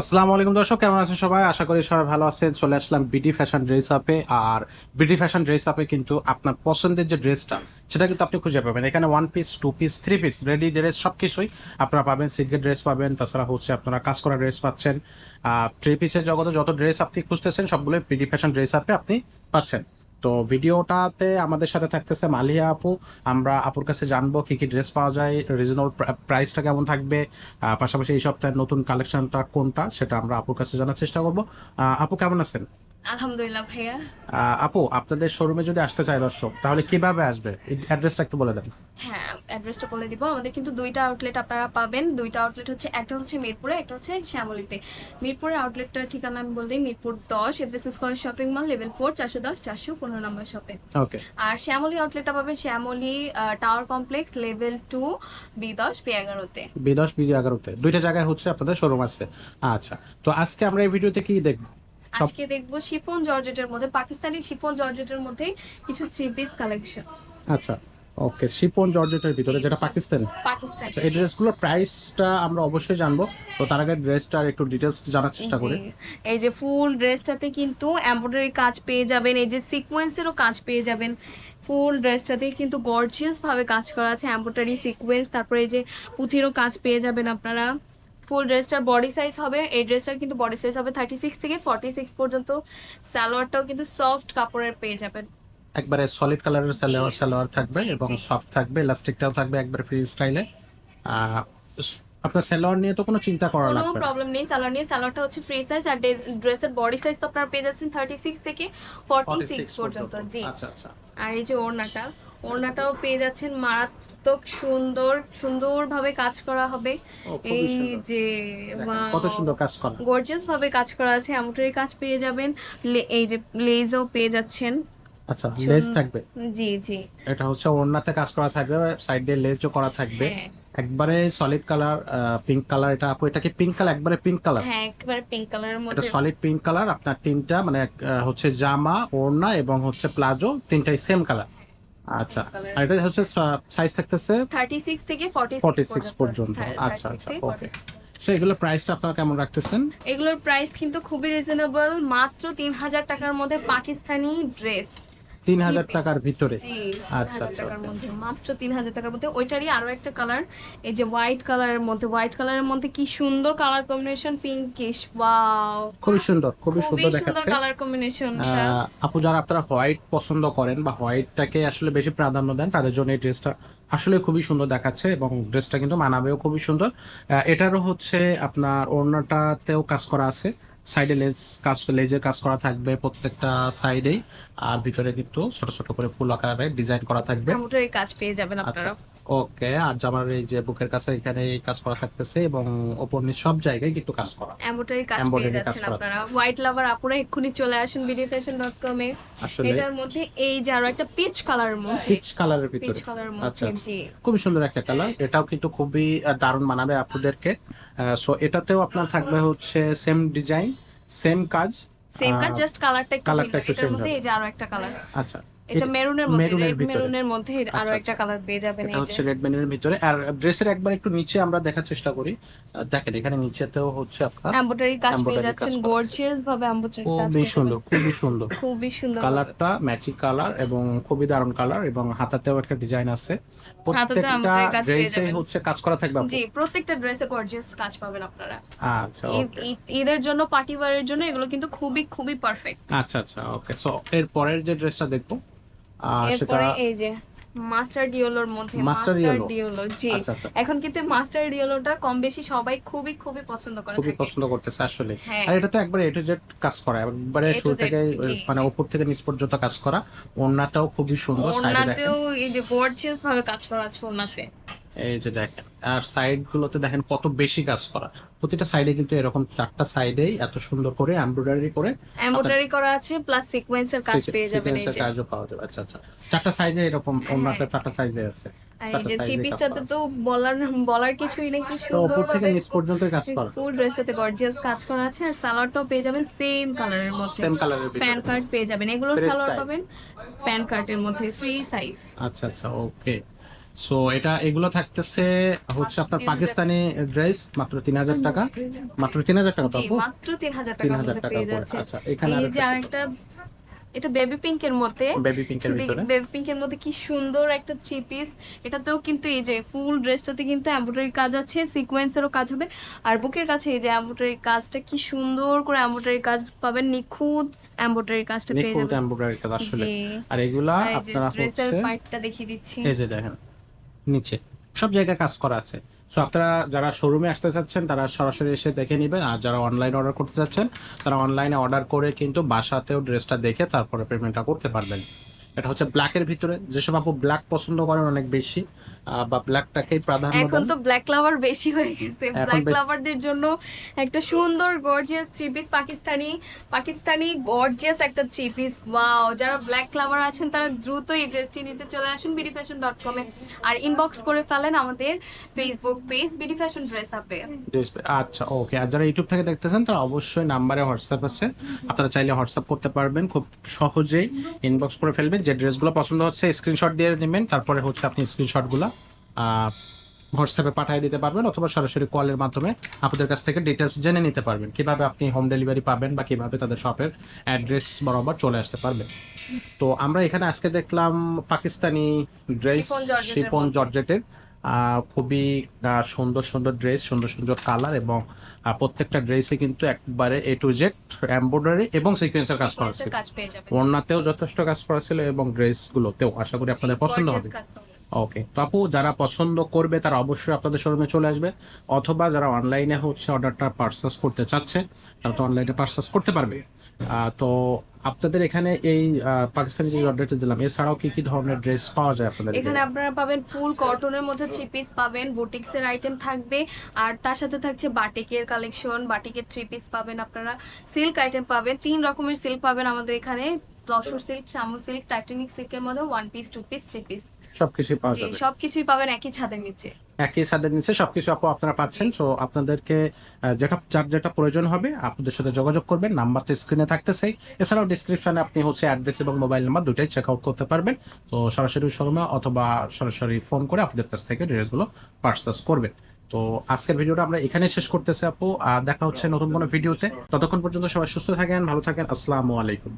আসসালামু আলাইকুম দর্শক, কেমন আছেন সবাই? আশা করি সবাই ভালো আছেন। চলে আসলাম বিডি ফ্যাশন ড্রেস আপে আর বিডি ফ্যাশন ড্রেস আপে কিন্তু আপনার পছন্দের যে ড্রেসটা, সেটা কিন্তু আপনি খুঁজে পাবেন। এখানে one piece two piece three piece ready dress সব কিছুই আপনারা পাবেন। সিল্কের ড্রেস পাবেন, তাছাড়া হচ্ছে আপনারা কাজ করা ড্রেস পাচ্ছেন। থ্রি পিসের জগতে যত ড্রেস আপনি খুঁজতেছেন, সবগুলোই বিডি ফ্যাশন ড্রেস আপে আপনি পাচ্ছেন। তো ভিডিওটাতে আমাদের সাথে থাকতেছে মালিয়া আপু। আমরা আপুর কাছে জানব কি কি ড্রেস পাওয়া যায় রিজনেবল প্রাইসটা কেমন থাকবে পাশাপাশি এই সপ্তাহের নতুন কালেকশনটা কোনটা, সেটা আমরা আপুর কাছে জানার চেষ্টা করব। আপু কেমন আছেন? আলহামদুলিল্লাহ ভাইয়া। আপু আপনাদের শোরুমে যদি আসতে চায় দর্শক তাহলে কীভাবে আসবে? অ্যাড্রেসটা একটু বলে দেন। হ্যাঁ অ্যাড্রেসটা বলে দিব। আমাদের কিন্তু দুইটা আউটলেট আপনারা পাবেন। দুইটা আউটলেট হচ্ছে একটা হচ্ছে মিরপুরে একটা হচ্ছে শ্যামলীতে। মিরপুরের আউটলেটটার ঠিকানা আমি বলে দিই মিরপুর দশ FS square shopping mall level four চারশো দশ চারশো পনেরো নম্বর শপে ওকে আর শ্যামলী আউটলেটটা পাবেন Shyamoli tower complex level two B দশ বি এগারোতে। বি দশ বিজি এগারোতে। দুইটা জায়গায় হচ্ছে আপনাদের শোরুম আছে। আচ্ছা তো আজকে আমরা এই ভিডিওতে কি দেখব? আজকে দেখব শিফন জর্জেটের মধ্যে পাকিস্তানি শিফন জর্জেটের মধ্যে কিছু থ্রি পিস কালেকশন আচ্ছা ওকে শিপন জর্জেটের ভিতরে যেটা। পাকিস্তানি। পাকিস্তানি। আচ্ছা, এই ড্রেসগুলোর প্রাইসটা আমরা অবশ্যই জানব। তো তার আগে ড্রেসটার একটু ডিটেলস জানার চেষ্টা করি। এই যে ফুল ড্রেসটাতে কিন্তু এমব্রয়ডারি কাজ পেয়ে যাবেন এই যে সিকোয়েন্সেরও কাজ পেয়ে যাবেন। ফুল ড্রেসটাতে কিন্তু গর্জিয়াস ভাবে কাজ করা আছে এমব্রয়ডারি সিকোয়েন্স তারপরে এই যে পুঁথিরও কাজ পেয়ে যাবেন আপনারা। ফুল ড্রেসটার বডি সাইজ হবে এই ড্রেসটার কিন্তু বডি সাইজ হবে থার্টি সিক্স থেকে ফর্টি সিক্স পর্যন্ত। সালোয়ারটাও কিন্তু সফট কাপড়ের পেয়ে যাবেন। একবারে সলিড কালারের সালোয়ার সালোয়ার থাকবে এবং সফট থাকবে ইলাস্টিকটাও থাকবে একবারে ফ্রি স্টাইলে আপনার সালোয়ার নিয়ে তো কোনো চিন্তা করা লাগবে প্রবলেম নেই সালোয়ার নিয়ে সালোয়ারটা হচ্ছে ফ্রি সাইজ আর ড্রেসের বডি সাইজ তো আপনারা পেয়ে যাচ্ছেন থার্টি সিক্স থেকে ফর্টি 46 সিক্স পর্যন্ত জি। আচ্ছা আচ্ছা। আর এই যে ওড়নাটা ওড়নাটাও পেয়ে যাচ্ছেন। মারাত্মক সুন্দর সুন্দরভাবে কাজ করা হবে। এই যে কত সুন্দর কাজ করা। গর্জিয়াস ভাবে কাজ করা আছে আমুটারি কাজ পেয়ে যাবেন। এই যে লেজও পেয়ে যাচ্ছেন। আচ্ছা লেস থাকবে? জি জি। এটা হচ্ছে ওড়নাতে কাজ করা থাকবে সাইড দিয়ে লেসও করা থাকবে। হ্যাঁ। একবারে সলিড কালার পিঙ্ক কালার এটা আপু এটা কি পিঙ্ক কালার একবারে পিঙ্ক কালার হ্যাঁ একেবারে পিঙ্ক কালারের এটা সলিড পিঙ্ক কালার আপনার তিনটা মানে হচ্ছে জামা ওড়না এবং হচ্ছে প্লাজো তিনটাই সেম কালার আচ্ছা আর এটা হচ্ছে সাইজ থাকতেছে থার্টি সিক্স থেকে ফর্টি ফর্টি সিক্স পর্যন্ত। আচ্ছা আচ্ছা ওকে সো এগুলো প্রাইসটা আপনারা কেমন রাখতেছেন? এগুলোর প্রাইস কিন্তু খুবই রিজনেবল মাত্র তিন হাজার টাকার মধ্যে পাকিস্তানি ড্রেস তিন হাজার টাকার ভিতরে। আচ্ছা, আচ্ছা আচ্ছা, টাকার মধ্যে মাত্র তিন হাজার টাকার মধ্যে। ওইটারই আরও একটা কালার এই যে হোয়াইট কালারের মধ্যে হোয়াইট কালারের মধ্যে কি সুন্দর কালার কম্বিনেশন পিঙ্কিশ ওয়াও খুবই সুন্দর খুবই সুন্দর দেখাচ্ছে। কালার কম্বিনেশনটা আহ, আপু যারা আপনারা হোয়াইট পছন্দ করেন বা হোয়াইটটাকে আসলে বেশি প্রাধান্য দেন তাদের জন্য এই ড্রেসটা আসলে খুবই সুন্দর দেখাচ্ছে এবং ড্রেসটা কিন্তু মানাবেও খুবই সুন্দর। এটারও হচ্ছে আপনার ওড়নাটাতেও কাজ করা আছে। সাইডে লেজ কাজ লেজের কাজ করা থাকবে প্রত্যেকটা সাইডেই। আর ভিতরে কিন্তু ছোট ছোট করে ফুল আকারে ডিজাইন করা থাকবে। কম্পিউটারের কাজ পেয়ে যাবেন আচ্ছা আপনারা। ওকে আর জামার এই যে বুকের কাছে এখানে এই কাজ করা থাকতেছে এবং ওপর নিচ সব জায়গায় কিন্তু কাজ করা। এমব্রয়ডারি কাজ পেয়ে যাচ্ছেন আপনারা। হোয়াইট লাভার আপুরা এক্ষুনি চলে আসেন ফ্যাশন ডট এটার মধ্যে এই যে আরও একটা পিচ কালারের মধ্যে। পিচ কালারের পিচ ভিতরে। কালারের আচ্ছা, মধ্যে আচ্ছা। জি। খুবই সুন্দর একটা কালার এটাও কিন্তু খুবই দারুণ মানাবে আপুদেরকে। সো এটাতেও আপনার থাকবে হচ্ছে সেম ডিজাইন সেম কাজ? সেম কাজ জাস্ট কালারটা একটু এটার মধ্যে এই যে আরও একটা কালার আচ্ছা। এটা মেরুনের মধ্যে মেরুনের মেরুনের মধ্যে আরও আচ্ছা, একটা কালার পেয়ে যাবেন এটা হচ্ছে রেড বেনের ভিতরে। আর ড্রেসের একবার একটু নিচে আমরা দেখার চেষ্টা করি। দেখেন এখানে নিচেতেও হচ্ছে আপনার এমব্রয়ডারি কাজ পেয়ে যাচ্ছেন। গর্জিয়াস ভাবে এমব্রয়ডারি কাজ খুবই সুন্দর খুবই সুন্দর। খুবই সুন্দর কালারটা ম্যাচিং কালার এবং খুবই দারুণ কালার এবং হাতাতেও একটা ডিজাইন আছে। প্রত্যেকটা ড্রেসে হচ্ছে কাজ করা থাকবে? জি প্রত্যেকটা ড্রেসে গর্জিয়াস কাজ পাবেন আপনারা। আচ্ছা ঈদের জন্য পার্টি ওয়ারের জন্য এগুলো কিন্তু খুবই খুবই পারফেক্ট আচ্ছা আচ্ছা ওকে সো এর পরের যে ড্রেসটা দেখব। সেটা এই যে মাস্টার ডিওলোর মধ্যে মাস্টার ডিওলো। জি। আচ্ছা আচ্ছা। এখন কিন্তু মাস্টার ডিওলোটা কম বেশি সবাই খুবই খুবই পছন্দ করে খুবই পছন্দ করতেছে আসলে। হ্যাঁ। আর এটা তো একবার এ টু জেড কাজ করা একবারে শুরু থেকে মানে উপর থেকে নিচ পর্যন্ত কাজ করা ওড়নাটাও খুবই সুন্দর সাইডে দেখেন। ওনাতেও এই যে গর্জিয়াস ভাবে কাজ করা আছে ওনাতে এই যে দেখেন আর সাইড গুলোতে দেখেন কত বেশি কাজ করা। প্রতিটা সাইডে কিন্তু এরকম চারটা সাইডেই এত সুন্দর করে এমব্রয়ডারি করে এমব্রয়ডারি করা আছে প্লাস সিকোয়েন্সের কাজ পেয়ে যাবেন এই যে। কাজও পাওয়া যাবে। আচ্ছা আচ্ছা। চারটা সাইজে এরকম ওড়নাতে চারটা সাইজে আছে। এই যে থ্রি পিসটাতে তো বলার বলার কিছুই নেই কি সুন্দর উপর থেকে নিচ পর্যন্ত কাজ করা। ফুল ড্রেসটাতে গর্জিয়াস কাজ করা আছে আর সালোয়ারটাও পেয়ে যাবেন সেম কালারের মধ্যে। সেম কালারের প্যান কার্ড পেয়ে যাবেন। Free সালোয়ার পাবেন প্যান কার্ডের মধ্যে ফ্রি সাইজ আচ্ছা আচ্ছা ওকে সো এটা এগুলো থাকতেছে হচ্ছে আপনার পাকিস্তানি ড্রেস মাত্র তিন হাজার টাকা। মাত্র তিন হাজার টাকা জি মাত্র তিন হাজার তিন টাকার হাজার টাকা পেয়ে যাচ্ছে। আচ্ছা এখানে এই যে আরেকটা এটা বেবি পিঙ্কের মধ্যে। বেবি পিঙ্কের ভিতরে? বেবি পিঙ্কের মধ্যে কি সুন্দর একটা থ্রি পিস এটাতেও কিন্তু এই যে ফুল ড্রেসটাতে কিন্তু এমব্রয়ডারি কাজ আছে সিকোয়েন্সেরও কাজ হবে। আর বুকের কাছে এই যে এমব্রয়ডারি কাজটা কি সুন্দর করে এমব্রয়ডারি কাজ পাবেন নিখুঁত এমব্রয়ডারি কাজটা পেয়ে নিখুঁত যাবেন। এমব্রয়ডারি কাজ আসলে। আর এগুলা আপনারা ড্রেসের হচ্ছে পার্টটা দেখিয়ে দিচ্ছি। এই যে দেখেন নিচে। সব জায়গায় কাজ করা আছে। সো আপনারা যারা শোরুমে আসতে চাচ্ছেন, তারা সরাসরি এসে দেখে নেবেন। আর যারা অনলাইন অর্ডার করতে চাচ্ছেন, তারা অনলাইনে অর্ডার করে কিন্তু বাসাতেও ড্রেসটা দেখে তারপরে পেমেন্টটা করতে পারবেন। এটা হচ্ছে ব্ল্যাকের ভিতরে। যেসব আপু ব্ল্যাক পছন্দ করেন, অনেক বেশি। বা ব্ল্যাকটাকেই প্রাধান্য এখন তো ব্ল্যাক লাভার বেশি হয়ে গেছে। ব্ল্যাক লাভারদের জন্য একটা সুন্দর gorgeous three piece Pakistani Pakistani gorgeous একটা থ্রি পিস ওয়াও যারা ব্ল্যাক লাভার আছেন তারা দ্রুত এই ড্রেসটি নিতে চলে আসুন বিডি ফ্যাশন ডট কমে আর ইনবক্স করে ফেলেন আমাদের Facebook page BD fashion dress আপে আচ্ছা ওকে আর যারা ইউটিউব থেকে দেখতেছেন তারা অবশ্যই নাম্বারে হোয়াটসঅ্যাপ আছে। আপনারা চাইলে হোয়াটসঅ্যাপ করতে পারবেন খুব সহজেই ইনবক্স করে ফেলবেন। যে ড্রেসগুলো পছন্দ হচ্ছে স্ক্রিনশট দিয়ে নেবেন তারপরে হচ্ছে আপনি স্ক্রিনশটগুলো হোয়াটসঅ্যাপে পাঠিয়ে দিতে পারবেন অথবা সরাসরি কলের মাধ্যমে আপনাদের কাছ থেকে ডিটেলস জেনে নিতে পারবেন। কীভাবে আপনি হোম ডেলিভারি পাবেন বা কীভাবে তাদের শপের অ্যাড্রেস বরাবর চলে আসতে পারবেন তো আমরা এখানে আজকে দেখলাম পাকিস্তানি ড্রেস শিপন জর্জেটের খুবই সুন্দর সুন্দর ড্রেস সুন্দর সুন্দর কালার এবং প্রত্যেকটা ড্রেসে কিন্তু একবারে এ টু জেড এমব্রয়ডারি এবং সিকোয়েন্সের কাজ করা ছিল। ওড়নাতেও যথেষ্ট কাজ করা ছিল এবং ড্রেসগুলোতেও আশা করি আপনাদের পছন্দ হবে। ওকে তো আপু, যারা পছন্দ করবে তারা অবশ্যই আপনাদের শোরুমে চলে আসবে। অথবা যারা অনলাইনে হচ্ছে অর্ডারটা পার্সেস করতে চাচ্ছে, তারা তো অনলাইনে পার্সেস করতে পারবে। তো আপনাদের এখানে এই পাকিস্তানি যে অর্ডারটা দিলাম, এছাড়াও কি কি ধরনের ড্রেস পাওয়া যায় আপনাদের এখানে? আপনারা পাবেন ফুল কটনের মধ্যে থ্রি পিস পাবেন বুটিক্সের আইটেম থাকবে, আর তার সাথে থাকছে বাটিকের কালেকশন বাটিকের থ্রি পিস পাবেন আপনারা। সিল্ক আইটেম পাবেন, তিন রকমের সিল্ক পাবেন আমাদের এখানে। তসর সিল্ক চামু সিল্ক টাইটানিক সিল্কের মধ্যে one piece two piece three piece সবকিছুই পাওয়া যাবে। সবকিছুই পাবেন একই ছাদের নিচে। একই সাদের নিচে সবকিছু আপু আপনারা পাচ্ছেন। তো আপনাদেরকে যেটা যার যেটা প্রয়োজন হবে আপনাদের সাথে যোগাযোগ করবেন। নাম্বার তো স্ক্রিনে থাকতেছে। এছাড়াও ডিসক্রিপশনে আপনি হচ্ছে অ্যাড্রেস এবং মোবাইল নাম্বার দুটাই চেক আউট করতে পারবেন। তো সরাসরি শোরুমে অথবা সরাসরি ফোন করে আপনাদের কাছ থেকে ড্রেসগুলো পার্চেস করবেন। তো আজকের ভিডিওটা আমরা এখানে শেষ করতেছি আপু। দেখা হচ্ছে নতুন কোনো ভিডিওতে। ততক্ষণ পর্যন্ত সবাই সুস্থ থাকেন ভালো থাকেন। আসসালামু আলাইকুম।